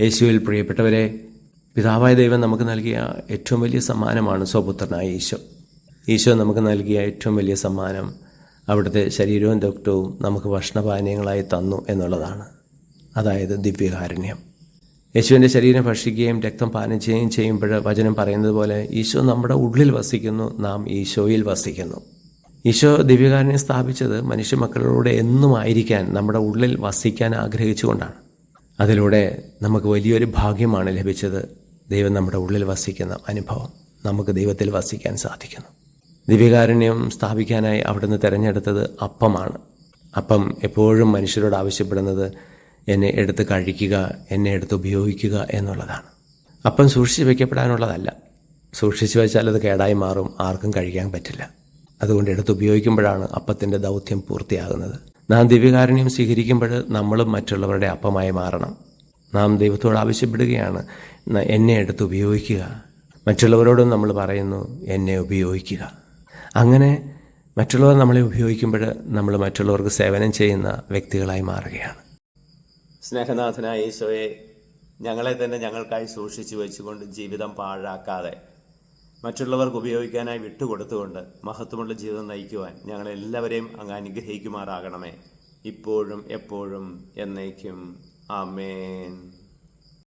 യേശുവിൽ പ്രിയപ്പെട്ടവരെ പിതാവായ ദൈവം നമുക്ക് നൽകിയ ഏറ്റവും വലിയ സമ്മാനമാണ് സ്വപുത്രനായ ഈശോ. ഈശോ നമുക്ക് നൽകിയ ഏറ്റവും വലിയ സമ്മാനം അവിടുത്തെ ശരീരവും രക്തവും നമുക്ക് ഭക്ഷണപാനീയങ്ങളായി തന്നു എന്നുള്ളതാണ്. അതായത് ദിവ്യകാരുണ്യം. യേശുവിന്റെ ശരീരം ഭക്ഷിക്കുകയും രക്തം പാനം ചെയ്യുകയും ചെയ്യുമ്പോൾ വചനം പറയുന്നത് പോലെ ഈശോ നമ്മുടെ ഉള്ളിൽ വസിക്കുന്നു നാം ഈശോയിൽ വസിക്കുന്നു. ഈശോ ദിവ്യകാരുണ്യം സ്ഥാപിച്ചത് മനുഷ്യ മക്കളോട് എന്നും ആയിരിക്കാൻ നമ്മുടെ ഉള്ളിൽ വസിക്കാൻ ആഗ്രഹിച്ചുകൊണ്ടാണ്. അതിലൂടെ നമുക്ക് വലിയൊരു ഭാഗ്യമാണ് ലഭിച്ചത്. ദൈവം നമ്മുടെ ഉള്ളിൽ വസിക്കുന്ന അനുഭവം നമുക്ക് ദൈവത്തിൽ വസിക്കാൻ സാധിക്കുന്നു. ദിവ്യകാരുണ്യം സ്ഥാപിക്കാനായി അവിടുന്ന് തിരഞ്ഞെടുത്തത് അപ്പമാണ്. അപ്പം എപ്പോഴും മനുഷ്യരോട് ആവശ്യപ്പെടുന്നത് എന്നെ എടുത്ത് കഴിക്കുക എന്നെ എടുത്ത് ഉപയോഗിക്കുക എന്നുള്ളതാണ്. അപ്പം സൂക്ഷിച്ച് വയ്ക്കപ്പെടാനുള്ളതല്ല സൂക്ഷിച്ച് വെച്ചാൽ അത് കേടായി മാറും ആർക്കും കഴിക്കാൻ പറ്റില്ല. അതുകൊണ്ട് എടുത്ത് ഉപയോഗിക്കുമ്പോഴാണ് അപ്പത്തിന്റെ ദൗത്യം പൂർത്തിയാകുന്നത്. നാം ദിവ്യകാരുണ്യം സ്വീകരിക്കുമ്പോൾ നമ്മളും മറ്റുള്ളവരുടെ അപ്പമായി മാറണം. നാം ദൈവത്തോട് ആവശ്യപ്പെടുകയാണ്. എന്നെ എടുത്ത് ഉപയോഗിക്കുക. മറ്റുള്ളവരോടും നമ്മൾ പറയുന്നു എന്നെ ഉപയോഗിക്കുക. അങ്ങനെ മറ്റുള്ളവർ നമ്മളെ ഉപയോഗിക്കുമ്പോൾ നമ്മൾ മറ്റുള്ളവർക്ക് സേവനം ചെയ്യുന്ന വ്യക്തികളായി മാറുകയാണ്. സ്നേഹനാഥനായ ഈശോയെ ഞങ്ങളെ തന്നെ ഞങ്ങൾക്കായി സൂക്ഷിച്ചു വെച്ചുകൊണ്ട് ജീവിതം പാഴാക്കാതെ മറ്റുള്ളവർക്ക് ഉപയോഗിക്കാനായി വിട്ടുകൊടുത്തുകൊണ്ട് മഹത്വമുള്ള ജീവിതം നയിക്കുവാൻ ഞങ്ങളെല്ലാവരെയും അങ്ങ് അനുഗ്രഹിക്കുമാറാകണമേ. ഇപ്പോഴും എപ്പോഴും എന്നേക്കും. ആമേൻ.